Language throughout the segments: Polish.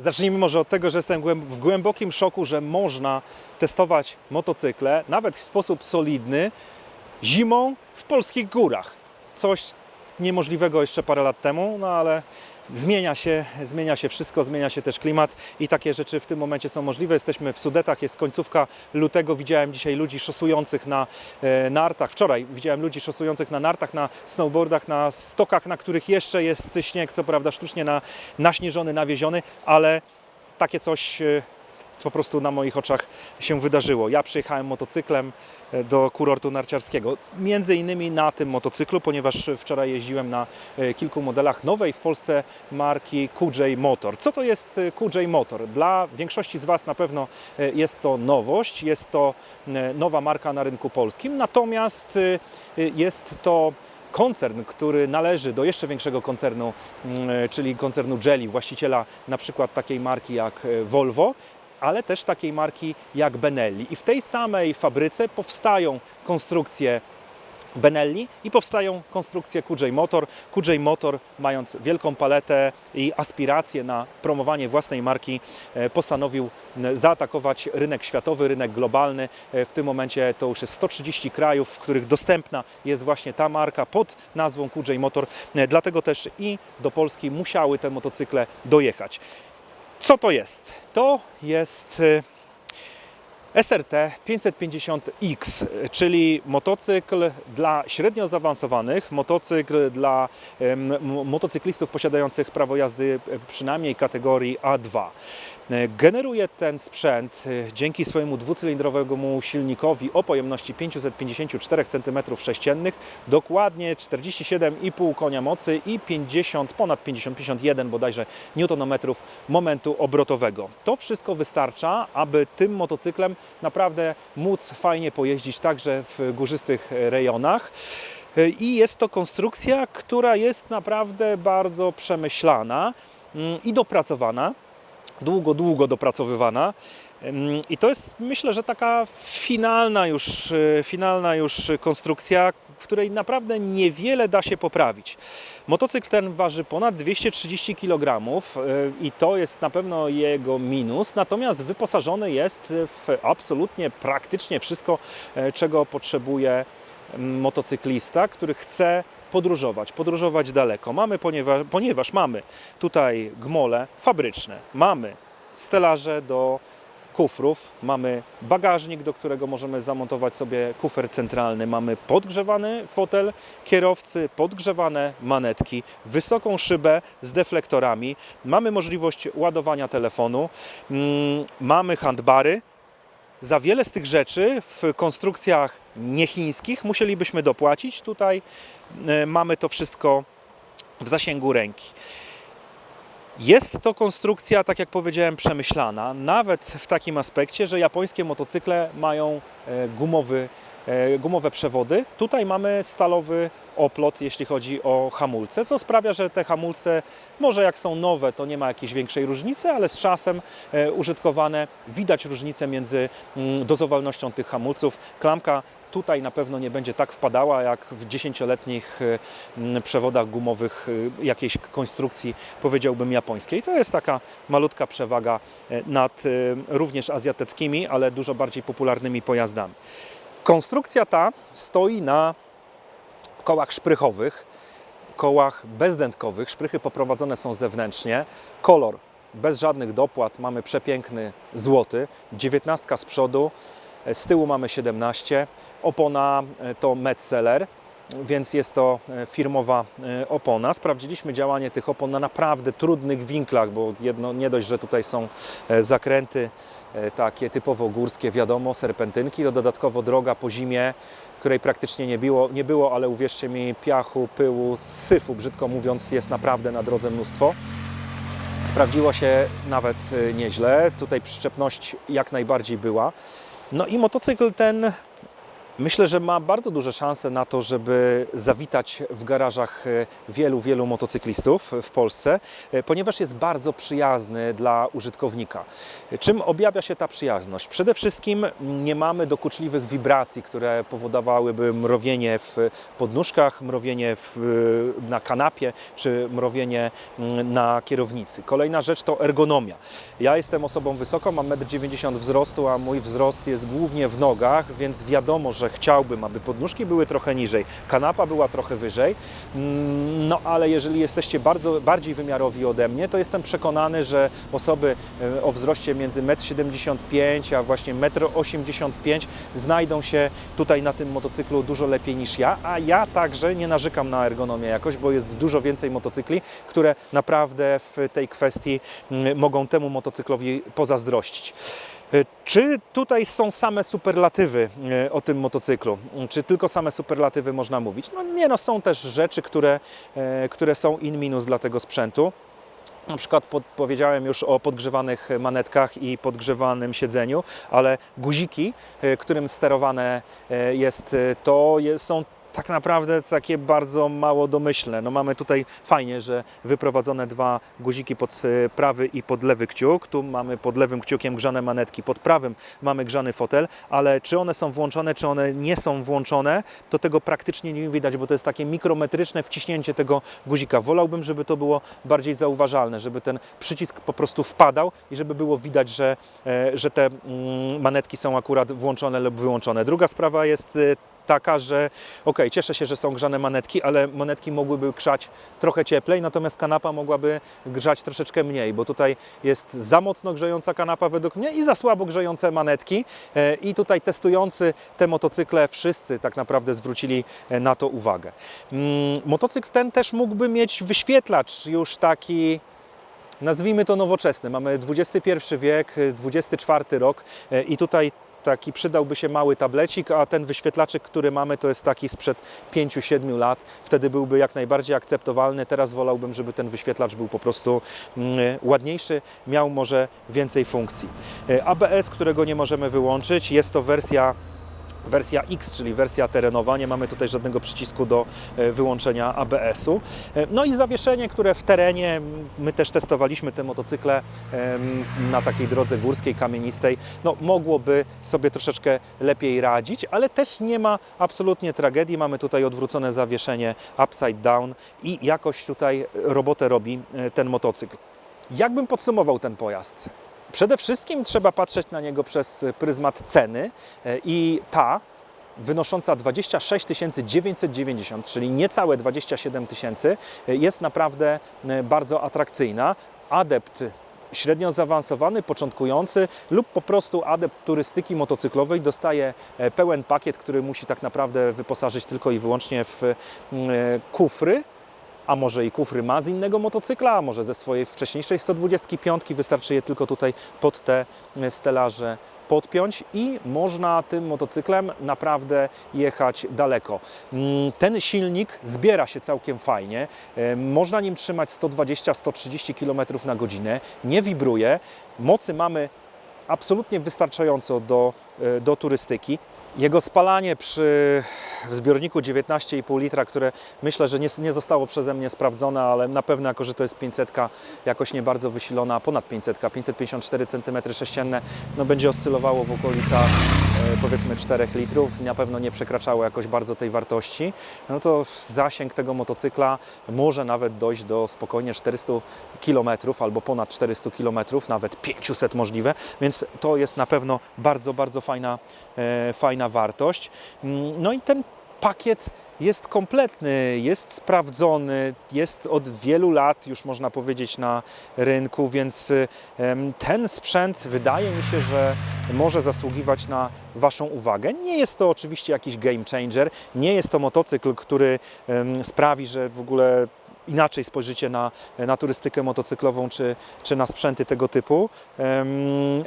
Zacznijmy może od tego, że jestem w głębokim szoku, że można testować motocykle, nawet w sposób solidny, zimą w polskich górach. Coś niemożliwego jeszcze parę lat temu, no ale zmienia się, zmienia się wszystko, zmienia się też klimat i takie rzeczy w tym momencie są możliwe. Jesteśmy w Sudetach, jest końcówka lutego. Widziałem dzisiaj ludzi szosujących na e, nartach. Wczoraj widziałem ludzi szosujących na nartach, na snowboardach, na stokach, na których jeszcze jest śnieg, co prawda sztucznie na, naśnieżony, nawieziony, ale takie coś e, po prostu na moich oczach się wydarzyło. Ja przyjechałem motocyklem e, do kurortu narciarskiego. Między innymi na tym motocyklu, ponieważ wczoraj jeździłem na e, kilku modelach nowej w Polsce marki QJ Motor. Co to jest e, QJ Motor? Dla większości z Was na pewno jest to nowość, jest to nowa marka na rynku polskim, natomiast jest to koncern, który należy do jeszcze większego koncernu, czyli koncernu Jelly, właściciela na przykład takiej marki jak Volvo, ale też takiej marki jak Benelli. I w tej samej fabryce powstają konstrukcje Benelli i powstają konstrukcje QJ Motor. QJ Motor, mając wielką paletę i aspiracje na promowanie własnej marki, e, postanowił zaatakować rynek światowy, rynek globalny. E, W tym momencie to już jest 130 krajów, w których dostępna jest właśnie ta marka pod nazwą QJ Motor. E, Dlatego też i do Polski musiały te motocykle dojechać. Co to jest? To jest e, SRT 550X, czyli motocykl dla średnio zaawansowanych, motocykl dla motocyklistów posiadających prawo jazdy e, przynajmniej kategorii A2. Generuje ten sprzęt e, dzięki swojemu dwucylindrowemu silnikowi o pojemności 554 cm3, dokładnie 47,5 konia mocy i 50, ponad 50, 51 bodajże newtonometrów momentu obrotowego. To wszystko wystarcza, aby tym motocyklem naprawdę móc fajnie pojeździć także w górzystych rejonach. I jest to konstrukcja, która jest naprawdę bardzo przemyślana mm, i dopracowana długo, długo dopracowywana. I to jest myślę, że taka finalna już, y, finalna już konstrukcja, w której naprawdę niewiele da się poprawić. Motocykl ten waży ponad 230 kg y, i to jest na pewno jego minus, natomiast wyposażony jest w absolutnie praktycznie wszystko, e, czego potrzebuje motocyklista, który chce podróżować, podróżować daleko. Mamy, ponieważ, ponieważ mamy tutaj gmole fabryczne, mamy stelaże do kufrów, mamy bagażnik, do którego możemy zamontować sobie kufer centralny, mamy podgrzewany fotel kierowcy, podgrzewane manetki, wysoką szybę z deflektorami, mamy możliwość ładowania telefonu, mm, mamy handbary, za wiele z tych rzeczy w konstrukcjach niechińskich musielibyśmy dopłacić. Tutaj e, mamy to wszystko w zasięgu ręki. Jest to konstrukcja, tak jak powiedziałem, przemyślana, nawet w takim aspekcie, że japońskie motocykle mają e, gumowy, gumowe przewody. Tutaj mamy stalowy oplot, jeśli chodzi o hamulce, co sprawia, że te hamulce, może jak są nowe, to nie ma jakiejś większej różnicy, ale z czasem e, użytkowane widać różnicę między mm, dozowalnością tych hamulców. Klamka tutaj na pewno nie będzie tak wpadała jak w dziesięcioletnich e, m, przewodach gumowych e, jakiejś konstrukcji, powiedziałbym japońskiej. To jest taka malutka przewaga e, nad e, również azjatyckimi, ale dużo bardziej popularnymi pojazdami. Konstrukcja ta stoi na kołach szprychowych, kołach bezdętkowych. Szprychy poprowadzone są zewnętrznie. Kolor bez żadnych dopłat mamy przepiękny złoty. 19 z przodu, z tyłu mamy 17. Opona e, to Metzeler, więc jest to e, firmowa e, opona. Sprawdziliśmy działanie tych opon na naprawdę trudnych winklach, bo jedno, nie dość, że tutaj są e, zakręty takie typowo górskie, wiadomo, serpentynki, to dodatkowo droga po zimie, której praktycznie nie było, nie było, ale uwierzcie mi, piachu, pyłu, syfu, brzydko mówiąc, jest naprawdę na drodze mnóstwo. Sprawdziło się nawet nieźle. Tutaj przyczepność jak najbardziej była. No i motocykl ten Myślę, że ma bardzo duże szanse na to, żeby zawitać w garażach e, wielu, wielu motocyklistów w Polsce, e, ponieważ jest bardzo przyjazny dla użytkownika. Czym objawia się ta przyjazność? Przede wszystkim nie mamy dokuczliwych wibracji, które powodowałyby mrowienie w podnóżkach, mrowienie w, na kanapie czy mrowienie mm, na kierownicy. Kolejna rzecz to ergonomia. Ja jestem osobą wysoką, mam 1,90 m wzrostu, a mój wzrost jest głównie w nogach, więc wiadomo, że chciałbym, aby podnóżki były trochę niżej, kanapa była trochę wyżej. Mm, No ale jeżeli jesteście bardzo, bardziej wymiarowi ode mnie, to jestem przekonany, że osoby e, o wzroście między 1,75 m a właśnie 1,85 m znajdą się tutaj na tym motocyklu dużo lepiej niż ja, a ja także nie narzekam na ergonomię jakoś, bo jest dużo więcej motocykli, które naprawdę w tej kwestii mm, mogą temu motocyklowi pozazdrościć. E, Czy tutaj są same superlatywy e, o tym motocyklu? Czy tylko same superlatywy można mówić? No nie, no są też rzeczy, które, e, które są in minus dla tego sprzętu. Na przykład pod, powiedziałem już o podgrzewanych manetkach i podgrzewanym siedzeniu, ale guziki, którym sterowane jest to, jest, są tak naprawdę takie bardzo mało domyślne. No mamy tutaj fajnie, że wyprowadzone dwa guziki pod e, prawy i pod lewy kciuk. Tu mamy pod lewym kciukiem grzane manetki, pod prawym mamy grzany fotel, ale czy one są włączone, czy one nie są włączone, to tego praktycznie nie widać, bo to jest takie mikrometryczne wciśnięcie tego guzika. Wolałbym, żeby to było bardziej zauważalne, żeby ten przycisk po prostu wpadał i żeby było widać, że, e, że te mm, manetki są akurat włączone lub wyłączone. Druga sprawa jest e, taka, że ok, cieszę się, że są grzane manetki, ale manetki mogłyby grzać trochę cieplej, natomiast kanapa mogłaby grzać troszeczkę mniej, bo tutaj jest za mocno grzejąca kanapa według mnie i za słabo grzejące manetki. E, I tutaj testujący te motocykle wszyscy tak naprawdę zwrócili e, na to uwagę. Mm, Motocykl ten też mógłby mieć wyświetlacz już taki nazwijmy to nowoczesny. Mamy XXI wiek, XXIV rok e, i tutaj taki przydałby się mały tablecik, a ten wyświetlaczek, który mamy, to jest taki sprzed 5-7 lat. Wtedy byłby jak najbardziej akceptowalny. Teraz wolałbym, żeby ten wyświetlacz był po prostu mm, ładniejszy, miał może więcej funkcji. E, ABS, którego nie możemy wyłączyć, jest to wersja wersja X, czyli wersja terenowa. Nie mamy tutaj żadnego przycisku do e, wyłączenia ABS-u. E, No i zawieszenie, które w terenie, m, my też testowaliśmy te motocykle na takiej drodze górskiej, kamienistej, no mogłoby sobie troszeczkę lepiej radzić, ale też nie ma absolutnie tragedii. Mamy tutaj odwrócone zawieszenie upside down i jakoś tutaj robotę robi e, ten motocykl. Jakbym podsumował ten pojazd? Przede wszystkim trzeba patrzeć na niego przez pryzmat ceny e, i ta wynosząca 26 990, czyli niecałe 27 tysięcy, e, jest naprawdę e, bardzo atrakcyjna. Adept średnio zaawansowany, początkujący lub po prostu adept turystyki motocyklowej dostaje pełen pakiet, który musi tak naprawdę wyposażyć tylko i wyłącznie w kufry, a może i kufry ma z innego motocykla, a może ze swojej wcześniejszej 125 wystarczy je tylko tutaj pod te stelaże podpiąć? I można tym motocyklem naprawdę jechać daleko. Mm, Ten silnik zbiera się całkiem fajnie, E, można nim trzymać 120-130 km na godzinę, nie wibruje, mocy mamy absolutnie wystarczająco do, e, do turystyki. Jego spalanie przy w zbiorniku 19,5 litra, które myślę, że nie, nie zostało przeze mnie sprawdzone, ale na pewno jako, że to jest 500 jakoś nie bardzo wysilona, ponad 500, 554 cm3, no będzie oscylowało w okolicach e, powiedzmy 4 litrów, na pewno nie przekraczało jakoś bardzo tej wartości, no to zasięg tego motocykla może nawet dojść do spokojnie 400 km albo ponad 400 km, nawet 500 możliwe, więc to jest na pewno bardzo, bardzo fajna, e, fajna wartość. Mm, No i ten pakiet jest kompletny, jest sprawdzony, jest od wielu lat już można powiedzieć na rynku, więc ten sprzęt wydaje mi się, że może zasługiwać na Waszą uwagę. Nie jest to oczywiście jakiś game changer, nie jest to motocykl, który sprawi, że w ogóle inaczej spojrzycie na, na turystykę motocyklową czy, czy na sprzęty tego typu em,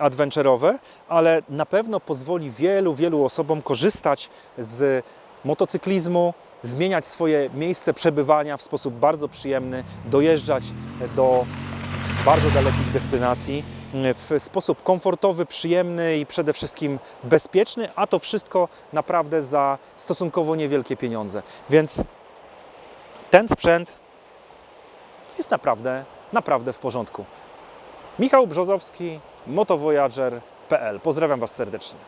adventurowe, ale na pewno pozwoli wielu, wielu osobom korzystać z motocyklizmu, zmieniać swoje miejsce przebywania w sposób bardzo przyjemny, dojeżdżać do bardzo dalekich destynacji w sposób komfortowy, przyjemny i przede wszystkim bezpieczny, a to wszystko naprawdę za stosunkowo niewielkie pieniądze. Więc ten sprzęt jest naprawdę, naprawdę w porządku. Michał Brzozowski, motowoyager.pl. Pozdrawiam Was serdecznie.